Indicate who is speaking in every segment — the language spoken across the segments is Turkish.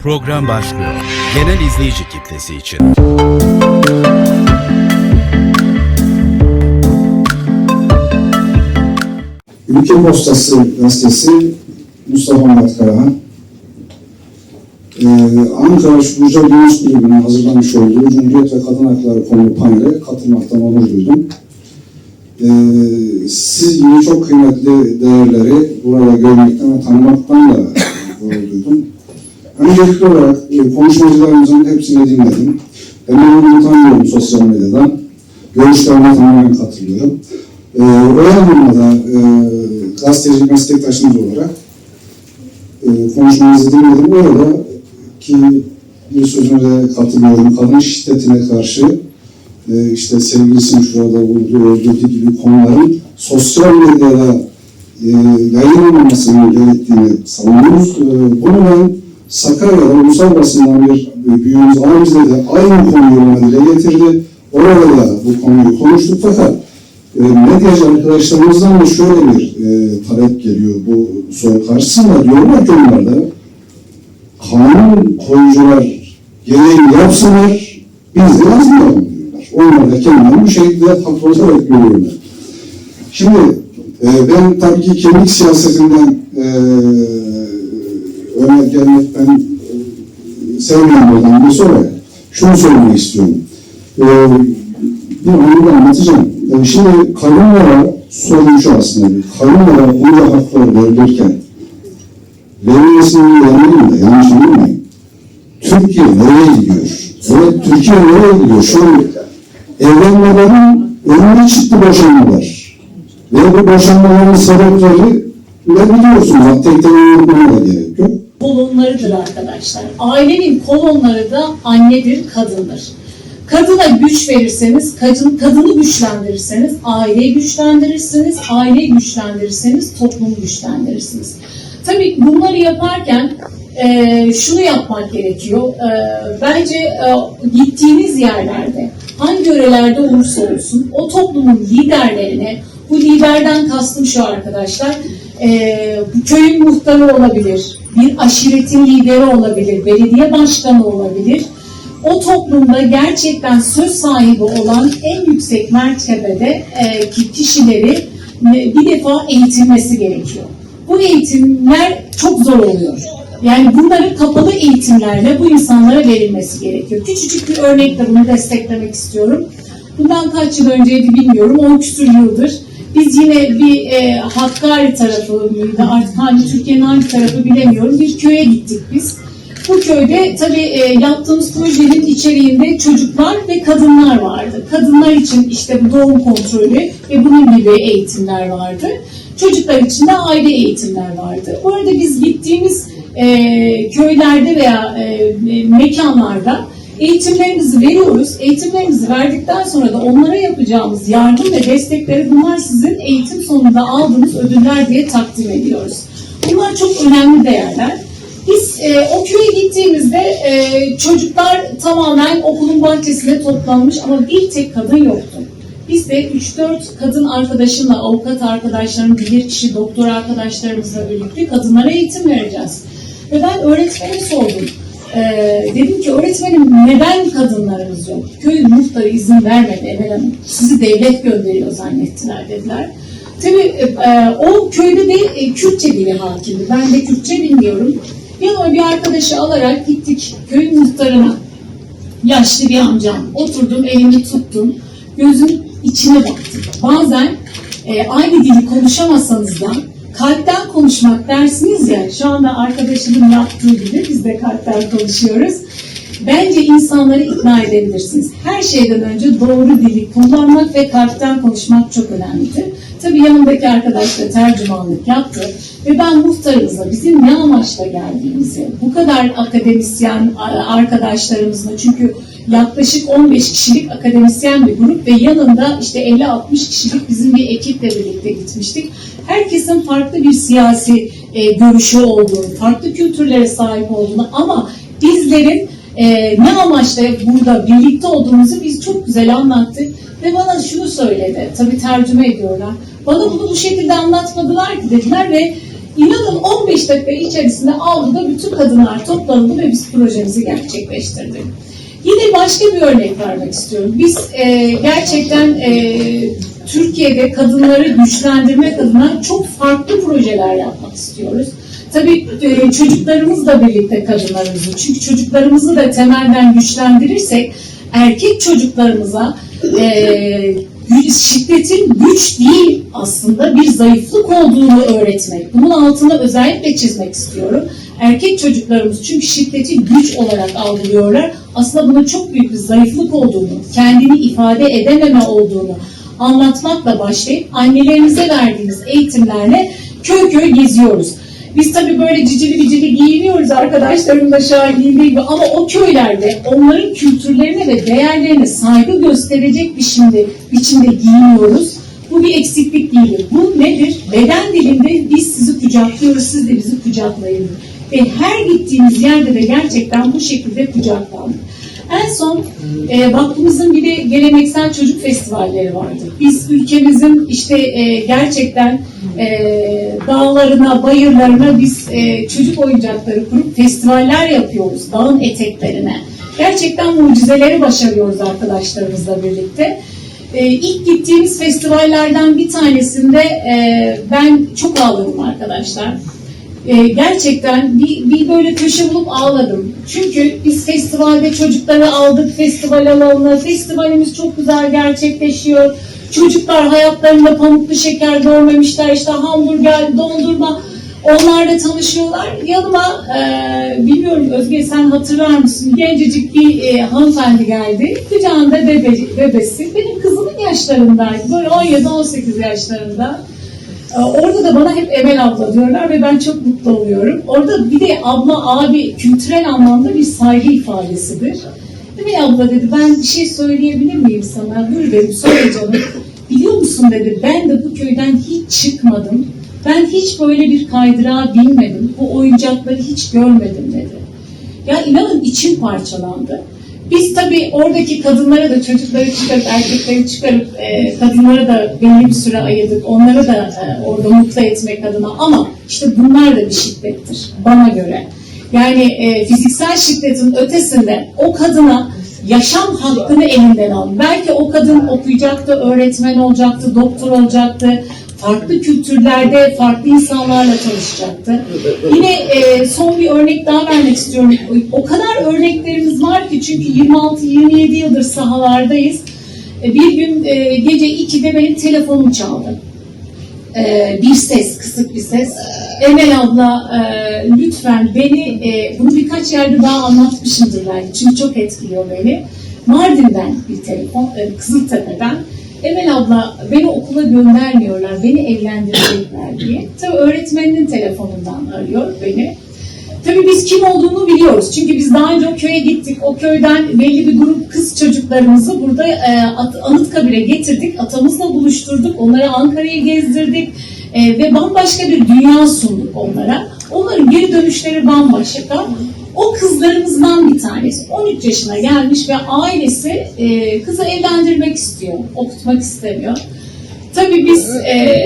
Speaker 1: Program başlıyor. Genel izleyici kitlesi için.
Speaker 2: Ülke Postası gazetesi Mustafa Murat Karahan. Ee, Ankara Burcu Yunus Grubu'nun hazırlamış olduğu Cumhuriyet ve Kadın Hakları konulu panele katılmaktan onur duydum. Ee, siz gibi çok kıymetli değerleri burada görmekten ve tanımaktan da onur duydum. Öncelikli olarak e, konuşmacılarımızın hepsini dinledim. Hemen tanıyorum sosyal medyadan. Görüşlerine tamamen katılıyorum. Ee, Oya Hanım'la da e, gazeteci meslektaşımız olarak e, konuşmanızı dinledim. Orada ki bir sözüne katılıyorum. Kadın şiddetine karşı e, işte sevgilisinin şurada vurduğu, öldürdüğü gibi konuların sosyal medyada e, yayınlanmamasının gerektiğini savunuyoruz. E, bunu ben Sakarya'da ulusal basından bir büyüğümüz abimize de aynı konuyu dile getirdi. Orada da bu konuyu konuştuk fakat e, medyacı arkadaşlarımızdan da şöyle bir e, talep geliyor bu soru karşısında. Diyorlar ki onlar da kanun koyucular gereğini yapsınlar, biz de yazmayalım diyorlar. Onlar da kendilerini bu şekilde haklı olarak görüyorlar. Şimdi e, ben tabii ki kimlik siyasetinden e, öne gelmek ben e, sevmiyorum oradan bir sonra şunu söylemek istiyorum. E, bir onu da anlatacağım. E, şimdi kadınlara sorun şu aslında. Kadınlara onca haklar verilirken verilmesinin yanıyım da yanlış anlamayın. Türkiye nereye gidiyor? Evet Türkiye nereye gidiyor? Şu evlenmelerin önüne çıktı boşanmalar. Ve bu boşanmaların sebepleri ne biliyorsunuz? Tek anlatmaya da gerek yok.
Speaker 3: kolonlarıdır arkadaşlar. Ailenin kolonları da annedir, kadındır. Kadına güç verirseniz, kadın, kadını güçlendirirseniz aileyi güçlendirirsiniz, aileyi güçlendirirseniz toplumu güçlendirirsiniz. Tabii bunları yaparken e, şunu yapmak gerekiyor. E, bence e, gittiğiniz yerlerde, hangi yörelerde olursa olsun o toplumun liderlerine, bu liderden kastım şu arkadaşlar, e, bu köyün muhtarı olabilir, bir aşiretin lideri olabilir, belediye başkanı olabilir. O toplumda gerçekten söz sahibi olan en yüksek mertebede e, ki kişileri e, bir defa eğitilmesi gerekiyor. Bu eğitimler çok zor oluyor. Yani bunların kapalı eğitimlerle bu insanlara verilmesi gerekiyor. Küçücük bir örnekle bunu desteklemek istiyorum. Bundan kaç yıl önceydi bilmiyorum, 10 küsur yıldır. Biz yine bir e, Hakkari tarafı mıydı, artık hangi Türkiye'nin hangi tarafı bilemiyorum, bir köye gittik biz. Bu köyde tabii e, yaptığımız projenin içeriğinde çocuklar ve kadınlar vardı. Kadınlar için işte doğum kontrolü ve bunun gibi eğitimler vardı. Çocuklar için de aile eğitimler vardı. Bu arada biz gittiğimiz e, köylerde veya e, mekanlarda eğitimlerimizi veriyoruz. Eğitimlerimizi verdikten sonra da onlara yapacağımız yardım ve destekleri bunlar sizin eğitim sonunda aldığınız ödüller diye takdim ediyoruz. Bunlar çok önemli değerler. Biz e, o köye gittiğimizde e, çocuklar tamamen okulun bahçesine toplanmış ama bir tek kadın yoktu. Biz de 3-4 kadın arkadaşımla, avukat arkadaşlarım, bilir kişi doktor arkadaşlarımızla birlikte kadınlara eğitim vereceğiz. Ve ben öğretmene sordum. Ee, dedim ki öğretmenim neden kadınlarımız yok? Köyün muhtarı izin vermedi Emel Hanım. Sizi devlet gönderiyor zannettiler dediler. Tabii e, e, o köyde de e, Kürtçe dili hakimdi. Ben de Kürtçe bilmiyorum. Yanıma bir arkadaşı alarak gittik köyün muhtarına. Yaşlı bir amcam. Oturdum, elini tuttum. Gözün içine baktım. Bazen e, aynı dili konuşamasanız da kalpten konuşmak dersiniz ya, şu anda arkadaşımın yaptığı gibi biz de kalpten konuşuyoruz. Bence insanları ikna edebilirsiniz. Her şeyden önce doğru dili kullanmak ve kalpten konuşmak çok önemlidir. Tabii yanımdaki arkadaş da tercümanlık yaptı ve ben muhtarımıza bizim ne amaçla geldiğimizi, bu kadar akademisyen arkadaşlarımızla çünkü yaklaşık 15 kişilik akademisyen bir grup ve yanında işte 50-60 kişilik bizim bir ekiple birlikte gitmiştik. Herkesin farklı bir siyasi e, görüşü olduğunu, farklı kültürlere sahip olduğunu ama bizlerin e, ne amaçla burada birlikte olduğumuzu biz çok güzel anlattık ve bana şunu söyledi, tabii tercüme ediyorlar. Bana bunu bu şekilde anlatmadılar ki dediler ve İnanın 15 dakika içerisinde avluda bütün kadınlar toplandı ve biz projemizi gerçekleştirdik. Yine başka bir örnek vermek istiyorum. Biz e, gerçekten e, Türkiye'de kadınları güçlendirmek adına çok farklı projeler yapmak istiyoruz. Tabii e, çocuklarımızla birlikte kadınlarımızı, çünkü çocuklarımızı da temelden güçlendirirsek erkek çocuklarımıza e, şiddetin güç değil aslında bir zayıflık olduğunu öğretmek. Bunun altını özellikle çizmek istiyorum. Erkek çocuklarımız çünkü şiddeti güç olarak algılıyorlar. Aslında bunun çok büyük bir zayıflık olduğunu, kendini ifade edememe olduğunu anlatmakla başlayıp annelerimize verdiğimiz eğitimlerle köy köy geziyoruz. Biz tabii böyle cicili bicili giyiniyoruz arkadaşlarım da şahitliğinde gibi ama o köylerde onların kültürlerine ve değerlerine saygı gösterecek biçimde, biçimde giyiniyoruz. Bu bir eksiklik değildir. Bu nedir? Beden dilinde biz sizi kucaklıyoruz, siz de bizi kucaklayın. Ve her gittiğimiz yerde de gerçekten bu şekilde kucaklandık. En son e, vakfımızın bir de geleneksel çocuk festivalleri vardı. Biz ülkemizin işte e, gerçekten e, dağlarına, bayırlarına biz e, çocuk oyuncakları kurup festivaller yapıyoruz dağın eteklerine. Gerçekten mucizeleri başarıyoruz arkadaşlarımızla birlikte. E, ilk gittiğimiz festivallerden bir tanesinde e, ben çok ağladım arkadaşlar. E, gerçekten bir, bir böyle köşe bulup ağladım. Çünkü biz festivalde çocukları aldık festival alanına. Festivalimiz çok güzel gerçekleşiyor. Çocuklar hayatlarında pamuklu şeker görmemişler. işte hamburger, dondurma. Onlarla tanışıyorlar. Yanıma e, bilmiyorum Özge sen hatırlar mısın? Gencecik bir e, hanımefendi geldi. Kucağında bebe, bebesi. Benim kızımın yaşlarındaydı. Böyle 17-18 yaşlarında. Orada da bana hep Emel abla diyorlar ve ben çok mutlu oluyorum. Orada bir de abla abi kültürel anlamda bir saygı ifadesidir. Emel abla dedi ben bir şey söyleyebilir miyim sana? Buyur dedim söyle canım. Biliyor musun dedi ben de bu köyden hiç çıkmadım. Ben hiç böyle bir kaydırağa binmedim. Bu oyuncakları hiç görmedim dedi. Ya inanın içim parçalandı. Biz tabii oradaki kadınlara da çocukları çıkarıp erkekleri çıkarıp e, kadınlara da belli bir süre ayırdık. Onları da e, orada mutlu etmek adına ama işte bunlar da bir şiddettir bana göre. Yani e, fiziksel şiddetin ötesinde o kadına yaşam hakkını elinden al. Belki o kadın okuyacaktı, öğretmen olacaktı, doktor olacaktı, farklı kültürlerde farklı insanlarla tanışacaktı. Yine e, son bir örnek daha vermek istiyorum. O kadar örneklerimiz var ki çünkü 26-27 yıldır sahalardayız. E, bir gün e, gece 2'de benim telefonum çaldı. E, bir ses, kısık bir ses. Emel abla e, lütfen beni, e, bunu birkaç yerde daha anlatmışımdır belki çünkü çok etkiliyor beni. Mardin'den bir telefon, e, Kızıltepe'den. Emel abla beni okula göndermiyorlar, beni evlendirecekler diye. Tabii öğretmeninin telefonundan arıyor beni. Tabii biz kim olduğunu biliyoruz. Çünkü biz daha önce o köye gittik. O köyden belli bir grup kız çocuklarımızı burada e, Anıtkabir'e getirdik. Atamızla buluşturduk. Onları Ankara'ya gezdirdik. E, ve bambaşka bir dünya sunduk onlara. Onların geri dönüşleri bambaşka. O kızlarımızdan bir tanesi 13 yaşına gelmiş ve ailesi e, kızı evlendirmek istiyor. Okutmak istemiyor. Tabii biz e,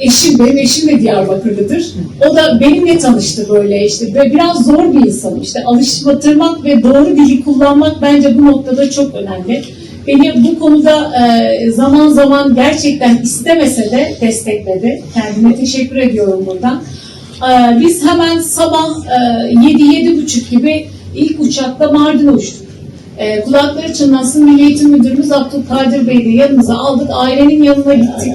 Speaker 3: eşim, benim eşim de Diyarbakırlıdır. O da benimle tanıştı böyle işte. Ve biraz zor bir insanım işte. Alıştırmak ve doğru dili kullanmak bence bu noktada çok önemli. Beni bu konuda e, zaman zaman gerçekten istemese de destekledi. Kendime teşekkür ediyorum buradan. E, biz hemen sabah e, 7-7.30 gibi ilk uçakla Mardin'e uçtuk. E, kulakları çınlasın Milli Eğitim Müdürümüz Abdülkadir Bey'i de yanımıza aldık. Ailenin yanına gittik.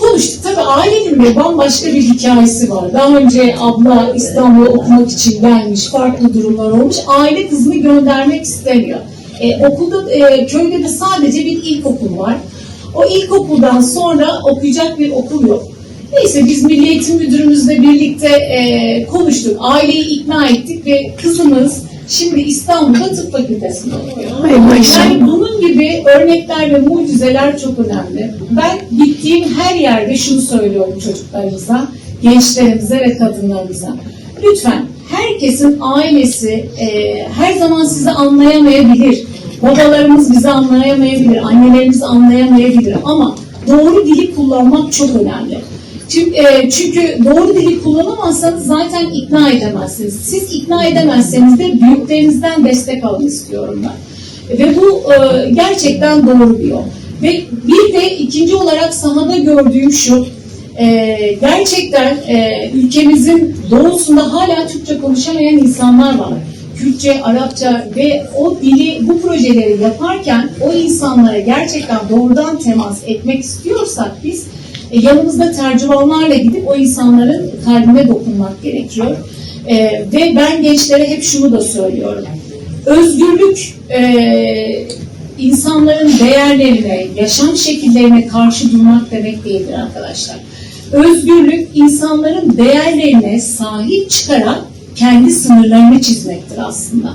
Speaker 3: Konuştuk. Tabii ailenin de bambaşka bir hikayesi var. Daha önce abla İstanbul'a okumak için gelmiş. Farklı durumlar olmuş. Aile kızını göndermek istemiyor. E, okulda, e, köyde de sadece bir ilkokul var. O ilkokuldan sonra okuyacak bir okul yok. Neyse biz Milli Eğitim Müdürümüzle birlikte e, konuştuk. Aileyi ikna ettik ve kızımız şimdi İstanbul'da tıp fakültesinde okuyor. Yani bunun gibi örnekler ve mucizeler çok önemli. Ben gittiğim her yerde şunu söylüyorum çocuklarımıza, gençlerimize ve kadınlarımıza. Lütfen herkesin ailesi e, her zaman sizi anlayamayabilir. Babalarımız bizi anlayamayabilir, annelerimiz anlayamayabilir ama doğru dili kullanmak çok önemli. Çünkü, e, çünkü doğru dili kullanamazsanız zaten ikna edemezsiniz. Siz ikna edemezseniz de büyüklerinizden destek alın istiyorum ben. Ve bu e, gerçekten doğru bir yol. Ve bir de ikinci olarak sahada gördüğüm şu, e, gerçekten e, ülkemizin doğusunda hala Türkçe konuşamayan insanlar var. Kürtçe, Arapça ve o dili, bu projeleri yaparken o insanlara gerçekten doğrudan temas etmek istiyorsak biz e, yanımızda tercümanlarla gidip o insanların kalbine dokunmak gerekiyor. E, ve ben gençlere hep şunu da söylüyorum. Özgürlük e, insanların değerlerine, yaşam şekillerine karşı durmak demek değildir arkadaşlar. Özgürlük insanların değerlerine sahip çıkarak kendi sınırlarını çizmektir aslında.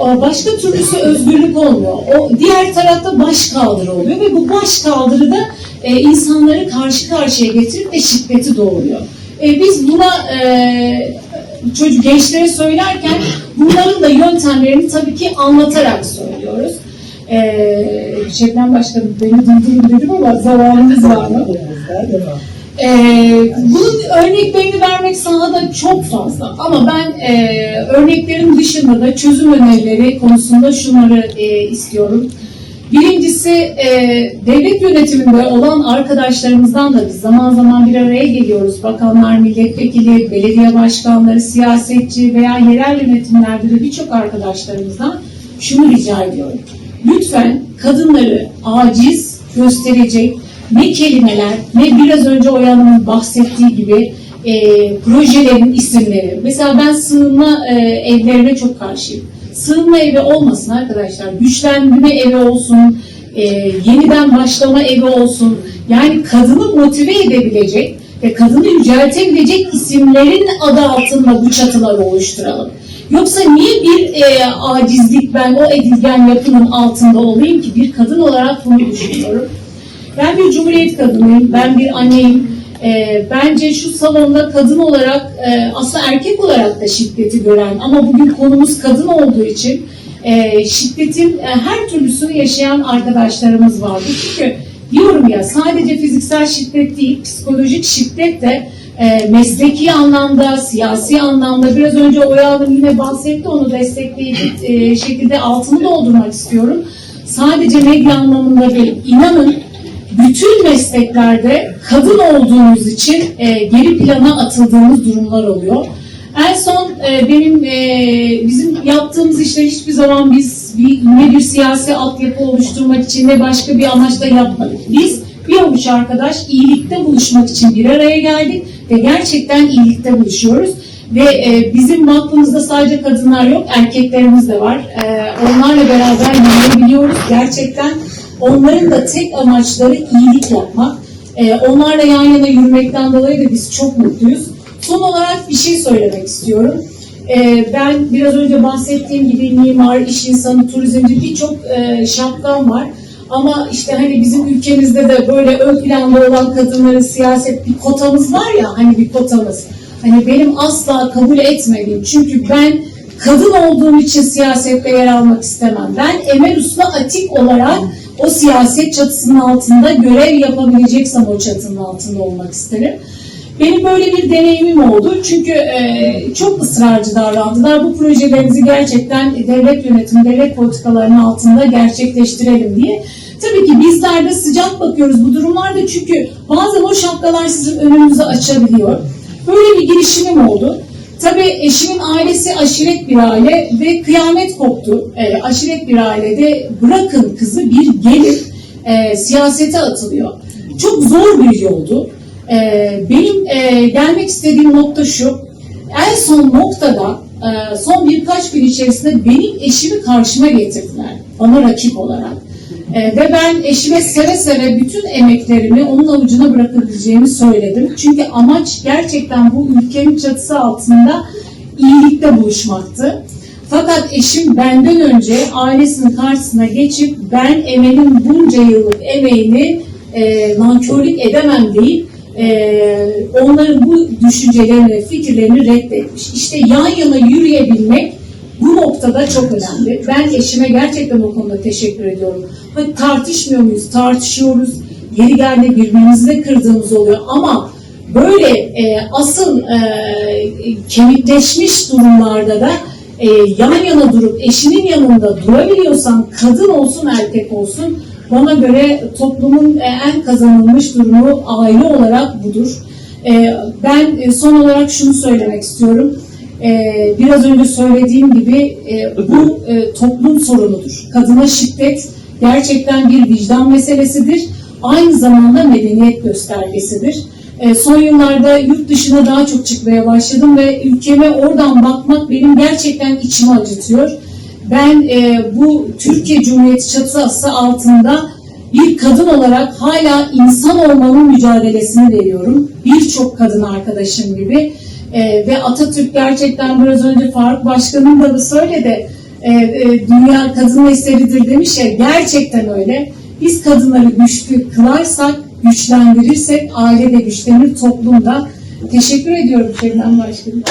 Speaker 3: Başka türlüsü özgürlük olmuyor. O diğer tarafta baş kaldırı oluyor ve bu baş kaldırı da e, insanları karşı karşıya getirip de şiddeti doğuruyor. E, biz buna e, çocuk gençlere söylerken bunların da yöntemlerini tabii ki anlatarak söylüyoruz. Ee, Şebnem Başkanım beni durdurun dedim ama zamanımız var mı? Ee, bunun örneklerini vermek sahada çok fazla ama ben e, örneklerin dışında da çözüm önerileri konusunda şunları e, istiyorum. Birincisi e, devlet yönetiminde olan arkadaşlarımızdan da biz zaman zaman bir araya geliyoruz. Bakanlar, milletvekili, belediye başkanları, siyasetçi veya yerel yönetimlerde de birçok arkadaşlarımızdan şunu rica ediyorum. Lütfen kadınları aciz gösterecek ne kelimeler ne biraz önce Oya Hanım'ın bahsettiği gibi e, projelerin isimleri. Mesela ben sığınma e, evlerine çok karşıyım. Sığınma evi olmasın arkadaşlar. Güçlendirme evi olsun, e, yeniden başlama evi olsun. Yani kadını motive edebilecek ve kadını yüceltebilecek isimlerin adı altında bu çatıları oluşturalım. Yoksa niye bir e, acizlik ben o edilgen yapının altında olayım ki bir kadın olarak bunu düşünüyorum. Ben bir cumhuriyet kadınıyım, ben bir anneyim. E, bence şu salonda kadın olarak, e, aslında erkek olarak da şiddeti gören ama bugün konumuz kadın olduğu için e, şiddetin e, her türlüsünü yaşayan arkadaşlarımız vardı. Çünkü diyorum ya sadece fiziksel şiddet değil, psikolojik şiddet de e, mesleki anlamda, siyasi anlamda biraz önce Oya Hanım yine bahsetti onu destekleyici e, şekilde altını doldurmak istiyorum. Sadece medya anlamında değil. İnanın bütün mesleklerde kadın olduğumuz için e, geri plana atıldığımız durumlar oluyor. En son e, benim e, bizim yaptığımız işler hiçbir zaman biz bir, ne bir siyasi altyapı oluşturmak için ne başka bir amaçla yapmadık. Biz bir avuç arkadaş iyilikte buluşmak için bir araya geldik ve gerçekten iyilikte buluşuyoruz. Ve e, bizim vakfımızda sadece kadınlar yok, erkeklerimiz de var. E, onlarla beraber yürüyebiliyoruz. Gerçekten onların da tek amaçları iyilik yapmak. E, onlarla yan yana yürümekten dolayı da biz çok mutluyuz. Son olarak bir şey söylemek istiyorum. E, ben biraz önce bahsettiğim gibi mimar, iş insanı, turizmci birçok e, şapkam var. Ama işte hani bizim ülkemizde de böyle ön planda olan kadınların siyaset bir kotamız var ya hani bir kotamız. Hani benim asla kabul etmediğim çünkü ben kadın olduğum için siyasette yer almak istemem. Ben Emel Uslu Atik olarak o siyaset çatısının altında görev yapabileceksem o çatının altında olmak isterim. Benim böyle bir deneyimim oldu. Çünkü e, çok ısrarcı davrandılar. Bu projelerimizi gerçekten devlet yönetimi, devlet politikalarının altında gerçekleştirelim diye. Tabii ki bizler de sıcak bakıyoruz bu durumlarda çünkü bazen o şapkalar sizin önünüzü açabiliyor. Böyle bir girişimim oldu. Tabii eşimin ailesi aşiret bir aile ve kıyamet koptu. E, aşiret bir ailede bırakın kızı bir gelip e, siyasete atılıyor. Çok zor bir yoldu. E, benim e, gelmek istediğim nokta şu. En son noktada e, son birkaç gün içerisinde benim eşimi karşıma getirdiler. Bana rakip olarak. E, ve ben eşime seve seve bütün emeklerimi onun avucuna bırakabileceğimi söyledim. Çünkü amaç gerçekten bu ülkenin çatısı altında iyilikte buluşmaktı. Fakat eşim benden önce ailesinin karşısına geçip ben Emel'in bunca yıllık emeğini e, nankörlük edemem deyip e, onların bu düşüncelerini, fikirlerini reddetmiş. İşte yan yana yürüyebilmek bu noktada çok önemli. Ben eşime gerçekten o konuda teşekkür ediyorum. Hani tartışmıyor muyuz? Tartışıyoruz. Yeri geldi birbirimizi kırdığımız oluyor ama böyle e, asıl e, kemikleşmiş durumlarda da e, yan yana durup eşinin yanında durabiliyorsan kadın olsun erkek olsun bana göre toplumun e, en kazanılmış durumu aile olarak budur. E, ben e, son olarak şunu söylemek istiyorum. E, biraz önce söylediğim gibi e, bu e, toplum sorunudur. Kadına şiddet gerçekten bir vicdan meselesidir. Aynı zamanda medeniyet göstergesidir. E, son yıllarda yurt dışına daha çok çıkmaya başladım ve ülkeme oradan bakmak benim gerçekten içimi acıtıyor. Ben e, bu Türkiye Cumhuriyeti çatısı altında bir kadın olarak hala insan olmanın mücadelesini veriyorum. Birçok kadın arkadaşım gibi. E, ve Atatürk gerçekten biraz önce Faruk Başkanım da söyledi. E, e, dünya kadın eseridir demiş ya gerçekten öyle. Biz kadınları güçlü kılarsak, güçlendirirsek aile de güçlenir, toplum da. Teşekkür ediyorum Şebnem Başkanım.